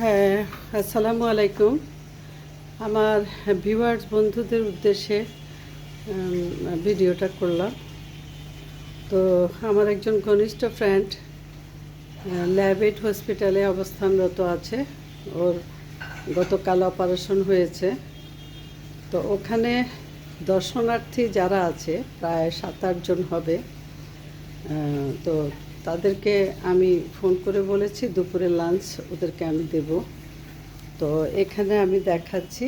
হ্যাঁ আসসালামু আলাইকুম। আমার ভিউয়ার্স বন্ধুদের উদ্দেশ্যে ভিডিওটা করলাম। তো আমার একজন ঘনিষ্ঠ ফ্রেন্ড ল্যাবেট হসপিটালে অবস্থানরত আছে। ওর গতকাল অপারেশন হয়েছে। তো ওখানে দর্শনার্থী যারা আছে, প্রায় সাত আটজন হবে। তো তাদেরকে আমি ফোন করে বলেছি, দুপুরে লাঞ্চ ওদেরকে আমি দেব। তো এখানে আমি দেখাচ্ছি,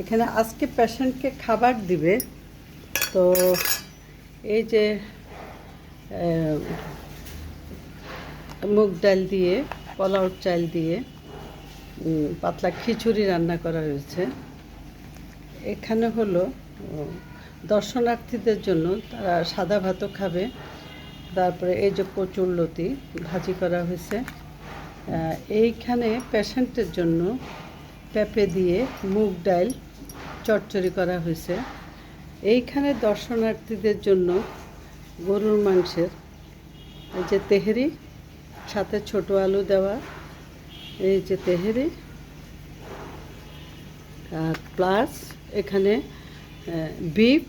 এখানে আজকে পেশেন্টকে খাবার দিবে। তো এই যে মুগ ডাল দিয়ে পোলাও চাল দিয়ে পাতলা খিচুড়ি রান্না করা হয়েছে। এখানে হলো দর্শনার্থীদের জন্য তারা সাদা ভাতও খাবে। তারপরে এই যে কচুরলতি ভাজি করা হয়েছে এইখানে পেশেন্টের জন্য পেঁপে দিয়ে মুগ ডাল চচ্চড়ি করা হয়েছে। এইখানে দর্শনার্থীদের জন্য গরুর মাংসের এই যে তেহেরি, সাথে ছোট আলু দেওয়া, এই যে তেহেরি, আর প্লাস এখানে বিফ,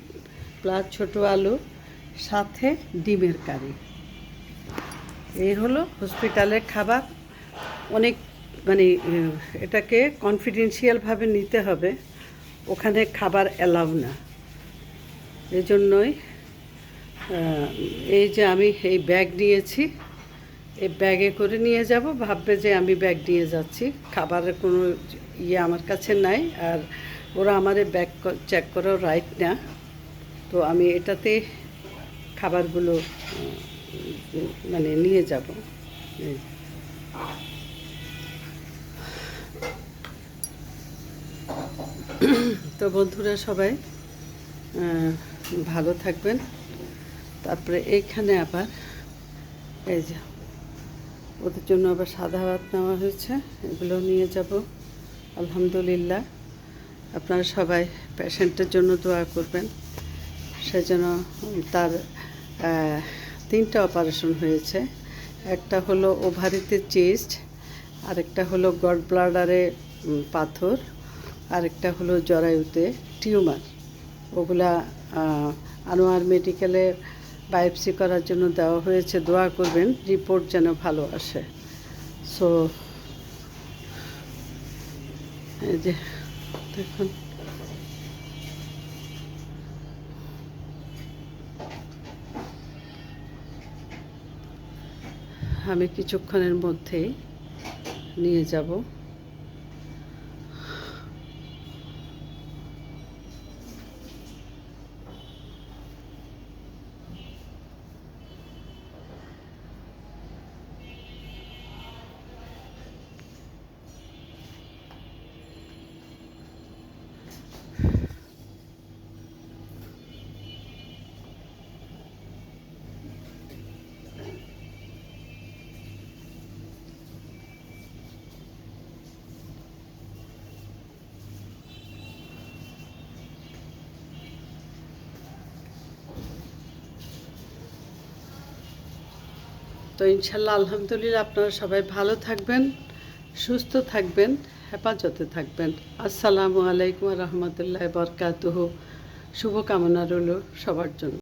প্লাস ছোট আলু সাথে ডিমের কারি। এই হলো হসপিটালের খাবার। অনেক মানে এটাকে কনফিডেন্সিয়ালভাবে নিতে হবে। ওখানে খাবার অ্যালাউ না। এই জন্যই এই যে আমি এই ব্যাগ নিয়েছি, এই ব্যাগে করে নিয়ে যাব। ভাববে যে আমি ব্যাগ নিয়ে যাচ্ছি। খাবারের কোনো ইয়ে আমার কাছে নাই। আর ওরা আমার ব্যাগ চেক করার রাইট না। তো আমি এটাতে খাবারগুলো মানে নিয়ে যাব। তো বন্ধুরা সবাই ভালো থাকবেন। তারপরে এইখানে আবার এই যে ওদের জন্য আবার সাদা ভাত নেওয়া হয়েছে এগুলো নিয়ে যাব। আলহামদুলিল্লাহ। আপনারা সবাই পেশেন্টের জন্য দোয়া করবেন সেজন্য তার আহ, তিনটা অপারেশন হয়েছে। একটা হলো ওভারিতে চেস্ট আরেকটা হলো গড ব্লাডারে পাথর, আরেকটা হলো জরায়ুতে টিউমার। ওগুলা আনোয়ার মেডিকেলে বায়োপসি করার জন্য দেওয়া হয়েছে। দোয়া করবেন রিপোর্ট যেন ভালো আসে। সো এই যে, দেখুন। আমি কিছুক্ষণের মধ্যেই নিয়ে যাব। তো ইনশাল্লাহ, আলহামদুলিল্লাহ আপনারা সবাই ভালো থাকবেন, সুস্থ থাকবেন, হেফাজতে থাকবেন। আসসালামু আলাইকুম রহমতুল্লাহ বরকাতুহ। শুভকামনা রইল সবার জন্য।